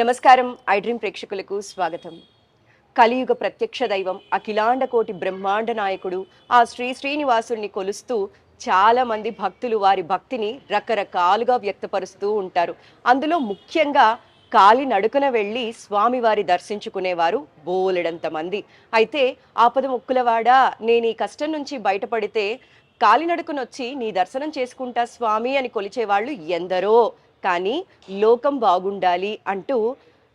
నమస్కారం. I dream ప్రేక్షకులకు స్వాగతం. కలియుగ ప్రత్యక్ష దైవం అఖిలాండ కోటి బ్రహ్మాండ నాయకుడు ఆ శ్రీ శ్రీనివాసుడిని కొలుస్తూ చాలామంది భక్తులు వారి భక్తిని రకరకాలుగా వ్యక్తపరుస్తూ ఉంటారు. అందులో ముఖ్యంగా కాలి నడుకన వెళ్ళి స్వామివారి దర్శించుకునేవారు బోలెడంత మంది. అయితే ఆపద ముక్కులవాడ నేను ఈ కష్టం నుంచి బయటపడితే కాలినడుకునొచ్చి నీ దర్శనం చేసుకుంటా స్వామి అని కొలిచేవాళ్ళు ఎందరో. కానీ లోకం బాగుండాలి అంటూ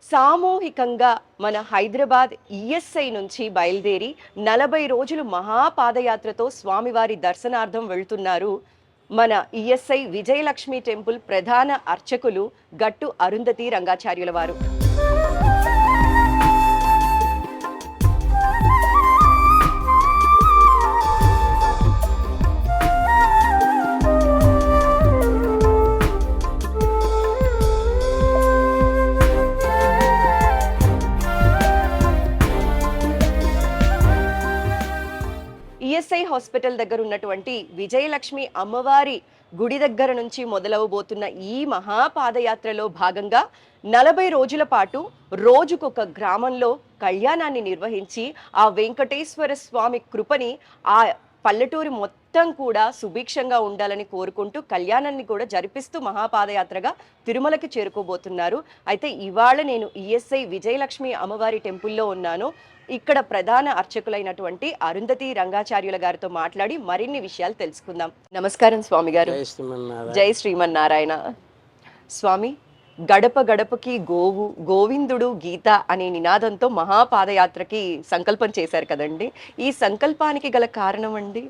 సామూహికంగా మన హైదరాబాద్ ఈఎస్ఐ నుంచి బయలుదేరి నలభై రోజులు మహాపాదయాత్రతో స్వామివారి దర్శనార్థం వెళ్తున్నారు మన ఈఎస్ఐ విజయలక్ష్మి టెంపుల్ ప్రధాన అర్చకులు గట్టు అరుంధతి రంగాచార్యుల వారు. హాస్పిటల్ దగ్గర ఉన్నటువంటి విజయలక్ష్మి అమ్మవారి గుడి దగ్గర నుంచి మొదలవబోతున్న ఈ మహాపాదయాత్రలో భాగంగా నలభై రోజుల పాటు రోజుకొక గ్రామంలో కళ్యాణాన్ని నిర్వహించి ఆ వెంకటేశ్వర స్వామి కృపని ఆ పల్లెటూరు మొత్తం కూడా సుభిక్షంగా ఉండాలని కోరుకుంటూ కళ్యాణాన్ని కూడా జరిపిస్తూ మహాపాదయాత్రగా తిరుమలకి చేరుకోబోతున్నారు. అయితే ఇవాళ నేను ఈఎస్ఐ విజయలక్ష్మి అమ్మవారి టెంపుల్లో ఉన్నాను. ఇక్కడ ప్రధాన అర్చకులైనటువంటి అరుంధతి రంగాచార్యుల గారితో మాట్లాడి మరిన్ని విషయాలు తెలుసుకుందాం. నమస్కారం స్వామి గారు. జై శ్రీమన్నారాయణ. స్వామి గడప గడపకి గోవు గోవిందుడు గీత అనే నినాదంతో మహాపాదయాత్రకి సంకల్పం చేశారు కదండి. ఈ సంకల్పానికి గల కారణం అండి?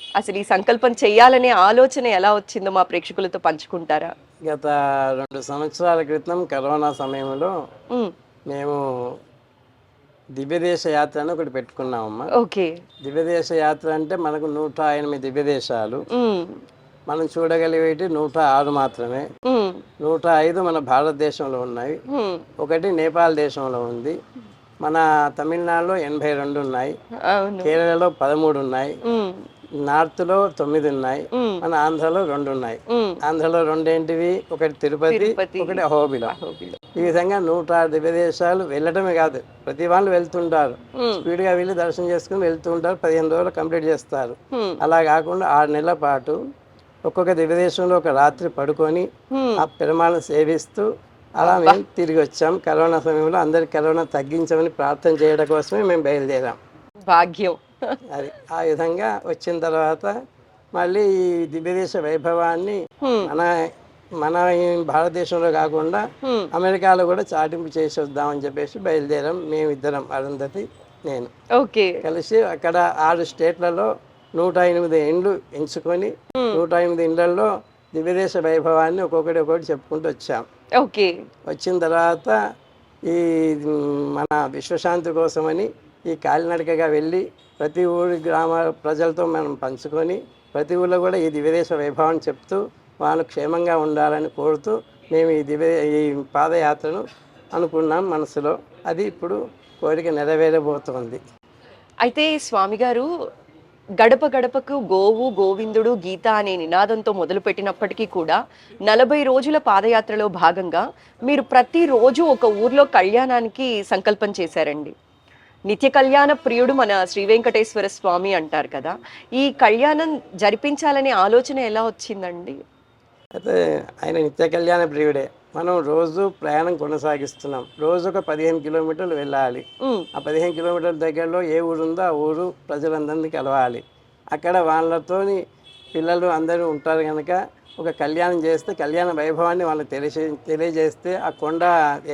అసలు ఈ సంకల్పం చేయాలనే ఆలోచన ఎలా వచ్చిందో మా ప్రేక్షకులతో పంచుకుంటారా? గత రెండు సంవత్సరాల క్రితం కరోనా సమయంలో మేము దివ్యదేశ యాత్ర అని ఒకటి పెట్టుకున్నామమ్మా. ఓకే. దివ్యదేశ యాత్ర అంటే మనకు నూట ఎనిమిది దివ్యదేశాలు మనం చూడగలిగేటి నూట ఆరు మాత్రమే. నూట ఐదు మన భారతదేశంలో ఉన్నాయి. ఒకటి నేపాల్ దేశంలో ఉంది. మన తమిళనాడులో ఎనభై రెండు ఉన్నాయి. కేరళలో పదమూడు ఉన్నాయి. ఉమ్, నార్త్లో తొమ్మిది ఉన్నాయి. మన ఆంధ్రలో రెండు ఉన్నాయి. ఆంధ్రలో రెండేంటివి? ఒకటి తిరుపతి. ఒకటి అహోబిలం. ఈ విధంగా నూట ఆరు దివ్యదేశాలు వెళ్ళటమే కాదు ప్రతి వాళ్ళు వెళ్తుంటారు. ఉమ్, స్పీడ్గా వెళ్ళి దర్శనం చేసుకుని వెళ్తూ ఉంటారు పదిహేను రోజులు కంప్లీట్ చేస్తారు. అలా కాకుండా ఆరు నెలల పాటు ఒక్కొక్క దివ్యదేశంలో ఒక రాత్రి పడుకొని. ఆ పెరుమాలను సేవిస్తూ అలా మేము తిరిగి వచ్చాం. కరోనా సమయంలో అందరికి కరోనా తగ్గించమని ప్రార్థన చేయడం కోసమే మేము బయలుదేరాం. భాగ్యం. అది ఆ విధంగా వచ్చిన తర్వాత మళ్ళీ ఈ దివ్యదేశ వైభవాన్ని. మన మన భారతదేశంలో కాకుండా. అమెరికాలో కూడా చాటింపు చేసి వద్దామని చెప్పేసి బయలుదేరాం. మేమిద్దరం అరుంధతి నేను. ఓకే. కలిసి అక్కడ ఆరు స్టేట్లలో నూట ఎనిమిది ఇండ్లు ఎంచుకొని నూట ఎనిమిది ఇండ్లలో దివ్యదేశ వైభవాన్ని ఒక్కొక్కటి ఒక్కొక్కటి చెప్పుకుంటూ వచ్చాం. ఓకే. వచ్చిన తర్వాత ఈ మన విశ్వశాంతి కోసమని ఈ కాలినడకగా వెళ్ళి ప్రతి ఊరి గ్రామ ప్రజలతో మనం పంచుకొని ప్రతి ఊళ్ళో కూడా ఈ దివ్యదేశ వైభవాన్ని చెప్తూ వాళ్ళు క్షేమంగా ఉండాలని కోరుతూ మేము ఈ దివ్య ఈ పాదయాత్రను అనుకున్నాం మనసులో. అది ఇప్పుడు కోరిక నెరవేరబోతోంది. అయితే స్వామి గారు గడప గడపకు గోవు గోవిందుడు గీత అనే నినాదంతో మొదలుపెట్టినప్పటికీ కూడా నలభై రోజుల పాదయాత్రలో భాగంగా మీరు ప్రతిరోజు ఒక ఊర్లో కళ్యాణానికి సంకల్పం చేశారండి. నిత్య కళ్యాణ ప్రియుడు మన శ్రీ వెంకటేశ్వర స్వామి అంటారు కదా. ఈ కళ్యాణం జరిపించాలనే ఆలోచన ఎలా వచ్చిందండి? అయితే ఆయన నిత్య కళ్యాణ ప్రియుడే. మనం రోజు ప్రయాణం కొనసాగిస్తున్నాం. రోజు ఒక పదిహేను కిలోమీటర్లు వెళ్ళాలి. ఆ పదిహేను కిలోమీటర్ల దగ్గరలో ఏ ఊరు ఉందో ఆ ఊరు ప్రజలందరినీ కలవాలి. అక్కడ వాళ్ళతోని పిల్లలు అందరూ ఉంటారు కనుక ఒక కళ్యాణం చేస్తే కళ్యాణ వైభవాన్ని వాళ్ళకి తెలిసి తెలియజేస్తే ఆ కొండ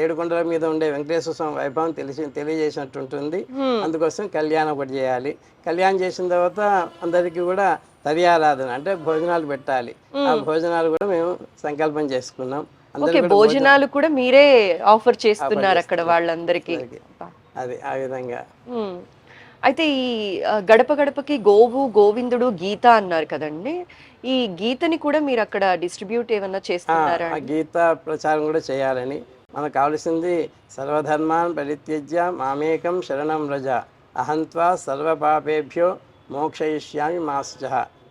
ఏడు కొండల మీద ఉండే వెంకటేశ్వర స్వామి వైభవం తెలిసి తెలియజేసినట్టు ఉంటుంది. అందుకోసం కళ్యాణం ఒకటి చేయాలి. కళ్యాణం చేసిన తర్వాత అందరికీ కూడా తదియారాధన అంటే భోజనాలు పెట్టాలి. ఆ భోజనాలు కూడా మేము సంకల్పం చేసుకున్నాం. ఓకే భోజనాలు కూడా మీరే ఆఫర్ చేస్తున్నారు అక్కడ వాళ్ళందరికీ. అది ఆ విధంగా. అయితే ఈ గడప గడపకి గోవు గోవిందుడు గీత అన్నారు కదండి. ఈ గీతని కూడా మీరు అక్కడ డిస్ట్రిబ్యూట్ ఏమన్నా చేస్తున్నారా గీత ప్రచారం కూడా చేయాలని. మనకు కావలసింది సర్వధర్మాన్ పరిత్యజ్య మామేకం శరణం రజ. అహంత్వా సర్వపాపేభ్యో మోక్షయిష్యామి మాస్జ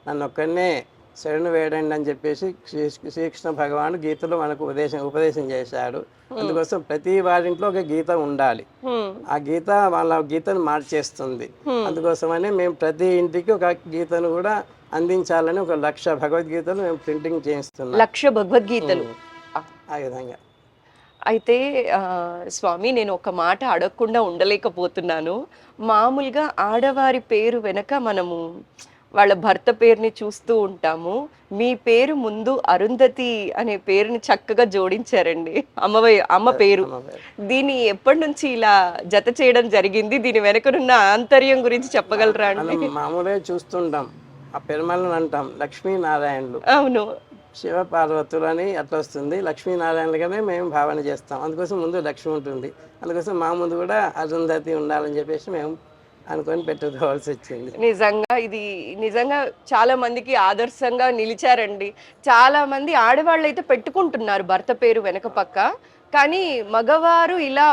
నన్ను ఒక్కనే శరణు వేడండి అని చెప్పేసి శ్రీ శ్రీకృష్ణ భగవాను గీతలో మనకు ఉపదేశం ఉపదేశం చేశాడు. అందుకోసం ప్రతి వారింట్లో ఒక గీత ఉండాలి. హ్మ్. ఆ గీత వాళ్ళ గీతను మార్చేస్తుంది. అందుకోసమని మేము ప్రతి ఇంటికి ఒక గీతను కూడా అందించాలని ఒక లక్ష భగవద్గీతలు మేము ప్రింటింగ్ చేయిస్తున్నాం. లక్ష భగవద్గీతలు. ఆ విధంగా. అయితే స్వామి నేను ఒక మాట అడగకుండా ఉండలేకపోతున్నాను. మామూలుగా ఆడవారి పేరు వెనక మనము వాళ్ళ భర్త పేరుని చూస్తూ ఉంటాము. మీ పేరు ముందు అరుంధతి అనే పేరుని చక్కగా జోడించారండి. అమ్మవై అమ్మ పేరు. దీన్ని ఎప్పటి నుంచి ఇలా జత చేయడం జరిగింది? దీని వెనకనున్న ఆంతర్యం గురించి చెప్పగలరా అండి? మామూలుగా చూస్తుంటాం. ఆ పెరుమలను అంటాం లక్ష్మీనారాయణులు. అవును. శివ పార్వతులు అని అట్లా వస్తుంది. లక్ష్మీనారాయణలుగానే మేము భావన చేస్తాం. అందుకోసం ముందు లక్ష్మి ఉంటుంది. అందుకోసం మా ముందు కూడా అరుంధతి ఉండాలని చెప్పేసి మేము అనుకొని పెట్టుకోవాల్సి వచ్చింది. నిజంగా ఇది నిజంగా చాలా మందికి ఆదర్శంగా నిలిచారండి. చాలా మంది ఆడవాళ్ళు అయితే పెట్టుకుంటున్నారు భర్త పేరు వెనక పక్క. కానీ మగవారు ఇలా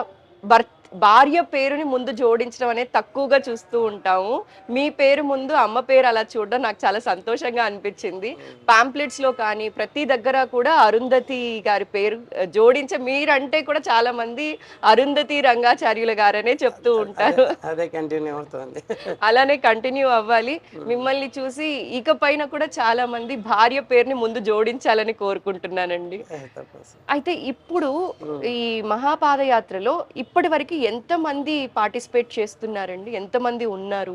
భర్త భార్య పేరుని ముందు జోడించడం అనేది తక్కువగా చూస్తూ ఉంటాము. మీ పేరు ముందు అమ్మ పేరు అలా చూడడం నాకు చాలా సంతోషంగా అనిపించింది. పాంప్లెట్స్లో కానీ ప్రతి దగ్గర కూడా అరుంధతి గారి పేరు జోడించే మీరంటే కూడా చాలా మంది అరుంధతి రంగాచార్యుల గారనే చెప్తూ ఉంటారు. అదే కంటిన్యూ అవుతుంది. అలానే కంటిన్యూ అవ్వాలి. మిమ్మల్ని చూసి ఇకపైన కూడా చాలా మంది భార్య పేరుని ముందు జోడించాలని కోరుకుంటున్నానండి. అయితే ఇప్పుడు ఈ మహాపాదయాత్రలో ఇప్పటి వరకు ఎంత మంది పార్టిసిపేట్ చేస్తున్నారండి? ఎంత మంది ఉన్నారు?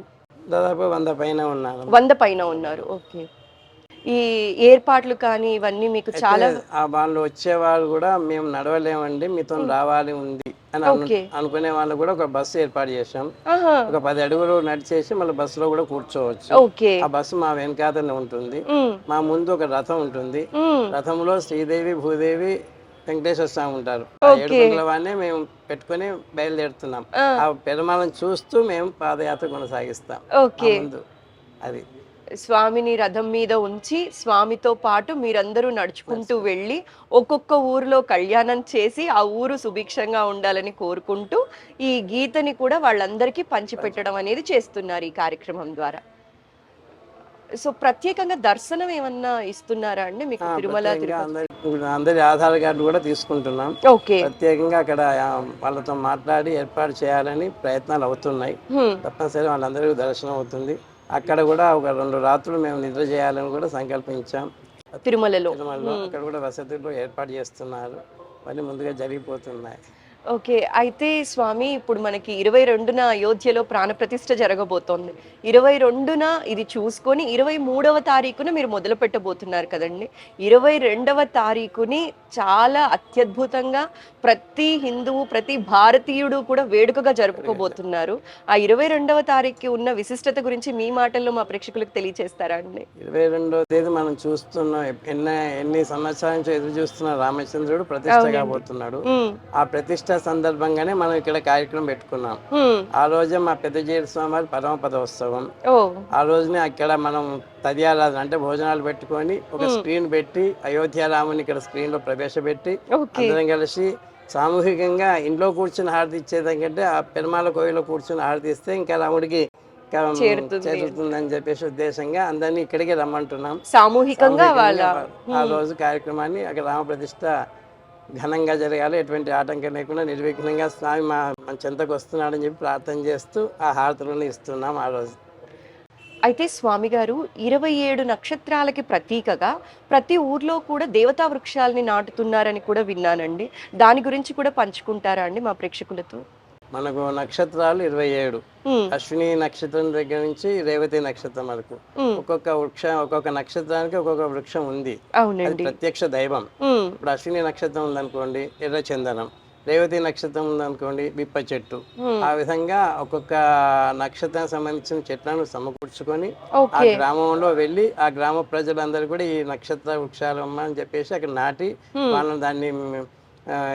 దాదాపు వంద పైన ఉన్నాను వంద పైన ఉన్నారు. ఓకే. ఈ ఏర్పాట్లు కానీ ఇవన్నీ మీకు చాలా ఆ వాళ్ళు వచ్చేవాళ్ళు కూడా మేము నడవలేమండి మీతో రావాలి ఉంది అని. అనుకునే వాళ్ళు కూడా ఒక బస్సు ఏర్పాటు చేసాం ఆహా. ఒక పది అడుగులు నడిచేసి మళ్ళీ బస్సులో కూడా కూర్చోవచ్చు. ఓకే. ఆ బస్సు మా వెనకాతనే ఉంటుంది. ఉమ్, మా ముందు ఒక రథం ఉంటుంది. ఉమ్, రథంలో శ్రీదేవి భూదేవి వెంకటేశ్వర స్వామి ఉంటారు. వాడినే మేము పెట్టుకొని బయలుదేరుతున్నాం. ఆ. పెరుమాలను చూస్తూ మేము పాదయాత్ర కొనసాగిస్తాం. ఓకే. ముందు అది. స్వామిని రథం మీద ఉంచి స్వామితో పాటు మీరందరూ నడుచుకుంటూ వెళ్ళి ఒక్కొక్క ఊరిలో కళ్యాణం చేసి ఆ ఊరు సుభిక్షంగా ఉండాలని కోరుకుంటూ ఈ గీతని కూడా వాళ్ళందరికీ పంచిపెట్టడం అనేది చేస్తున్నారు ఈ కార్యక్రమం ద్వారా. సో ప్రత్యేకంగా దర్శనం ఏమన్నా ఇస్తున్నారా అండి మీకు తిరుమల అందరి ఆధార్ కార్డు కూడా తీసుకుంటున్నాం. ఓకే. ప్రత్యేకంగా అక్కడ వాళ్ళతో మాట్లాడి ఏర్పాటు చేయాలని ప్రయత్నాలు అవుతున్నాయి. తప్పనిసరి వాళ్ళందరికీ దర్శనం అవుతుంది. అక్కడ కూడా ఒక రెండు రాత్రులు మేము నిద్ర చేయాలని కూడా సంకల్పించాం. తిరుమలలో. తిరుమలలో అక్కడ కూడా వసతులు ఏర్పాటు చేస్తున్నారు. అవన్నీ ముందుగా జరిగిపోతున్నాయి. ఓకే అయితే స్వామి ఇప్పుడు మనకి ఇరవై రెండున అయోధ్యలో ప్రాణప్రతిష్ఠ జరగబోతోంది. ఇరవై రెండున ఇది చూసుకొని ఇరవై మూడవ తారీఖున మీరు మొదలు పెట్టబోతున్నారు కదండి. ఇరవై రెండవ తారీఖుని చాలా అత్యద్భుతంగా ప్రతి హిందువు ప్రతి భారతీయుడు కూడా వేడుకగా జరుపుకోబోతున్నారు. ఆ ఇరవై రెండవ తారీఖు ఉన్న విశిష్టత గురించి మీ మాటల్లో మా ప్రేక్షకులకు తెలియచేస్తారా అండి? ఇరవై రెండో తేదీ మనం చూస్తున్నాం ఎన్ని ఎన్ని సంవత్సరాల నుంచి ఎదురు చూస్తున్న రామచంద్రుడు ప్రతిష్ట కాబోతున్నాడు. ఆ ప్రతిష్ట సందర్భంగానే మనం ఇక్కడ కార్యక్రమం పెట్టుకున్నాం. ఆ రోజే మా పెద్ద స్వామి వారి పరమపదోత్సవం. ఓ. ఆ రోజునే అక్కడ మనం తదియారాధన అంటే భోజనాలు పెట్టుకొని ఒక స్క్రీన్ పెట్టి అయోధ్య రాముని ఇక్కడ స్క్రీన్లో ప్రవేశపెట్టి అందరం కలిసి సామూహికంగా ఇంట్లో కూర్చుని హారతి ఇచ్చేదానికంటే ఆ పెరుమాల కోయిలో కూర్చుని హారతి ఇస్తే ఇంకా రాముడికి. చేరుతుందని చెప్పేసి ఉద్దేశంగా అందరినీ ఇక్కడికి రమ్మంటున్నాం. సామూహికంగా వాళ్ళ ఆ రోజు కార్యక్రమాన్ని అక్కడ రామప్రతిష్ఠ ఘనంగా జరగాలి ఎటువంటి ఆటంకం లేకుండా నిర్విఘ్నంగా స్వామి మా మన చెంతకు వస్తున్నాడని చెప్పి ప్రార్థన చేస్తూ ఆ హారతులను ఇస్తున్నాం ఆ రోజు. అయితే స్వామి గారు ఇరవై ఏడు నక్షత్రాలకి ప్రతీకగా ప్రతి ఊర్లో కూడా దేవతా వృక్షాలని నాటుతున్నారని కూడా విన్నానండి. దాని గురించి కూడా పంచుకుంటారా అండి మా ప్రేక్షకులతో? మనకు నక్షత్రాలు ఇరవై ఏడు. అశ్విని నక్షత్రం దగ్గర నుంచి రేవతి నక్షత్రం వరకు. ఒక్కొక్క వృక్షం ఒక్కొక్క నక్షత్రానికి ఒక్కొక్క వృక్షం ఉంది. ప్రత్యక్ష దైవం. ఇప్పుడు అశ్విని నక్షత్రం ఉందనుకోండి ఎర్ర చందనం రేవతి నక్షత్రం ఉందనుకోండి బిప్ప చెట్టు. ఆ విధంగా ఒక్కొక్క నక్షత్రం సంబంధించిన చెట్లను సమకూర్చుకొని ఆ గ్రామంలో వెళ్ళి ఆ గ్రామ ప్రజలందరూ కూడా ఈ నక్షత్ర వృక్షాలు అని చెప్పేసి అక్కడ నాటి వాళ్ళని దాన్ని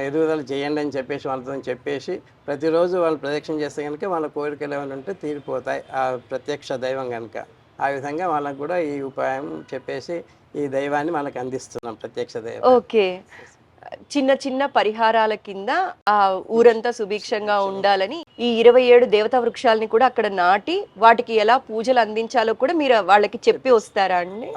ఎదుగుదల చేయండి అని చెప్పేసి వాళ్ళతో చెప్పేసి ప్రతిరోజు వాళ్ళు ప్రదక్షిణ చేస్తే కనుక వాళ్ళ కోరికలు ఏమైనా ఉంటే తీరిపోతాయి ఆ ప్రత్యక్ష దైవం కనుక ఆ విధంగా వాళ్ళకు కూడా ఈ ఉపాయం చెప్పేసి ఈ దైవాన్ని వాళ్ళకి అందిస్తున్నాం ప్రత్యక్ష దైవం. ఓకే. చిన్న చిన్న పరిహారాల కింద ఆ ఊరంతా సుభిక్షంగా ఉండాలని ఈ ఇరవై ఏడు దేవతా వృక్షాలని కూడా అక్కడ నాటి వాటికి ఎలా పూజలు అందించాలో కూడా మీరు వాళ్ళకి చెప్పి వస్తారా అండి?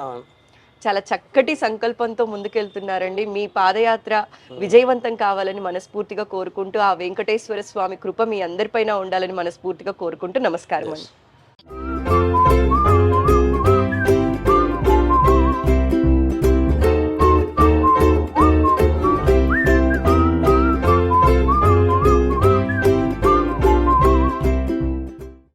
చాలా చక్కటి సంకల్పంతో ముందుకెళ్తున్నారండి. మీ పాదయాత్ర విజయవంతం కావాలని మనస్ఫూర్తిగా కోరుకుంటూ ఆ వెంకటేశ్వర స్వామి కృప మీ అందరిపైన ఉండాలని మనస్ఫూర్తిగా కోరుకుంటూ నమస్కారం అండి.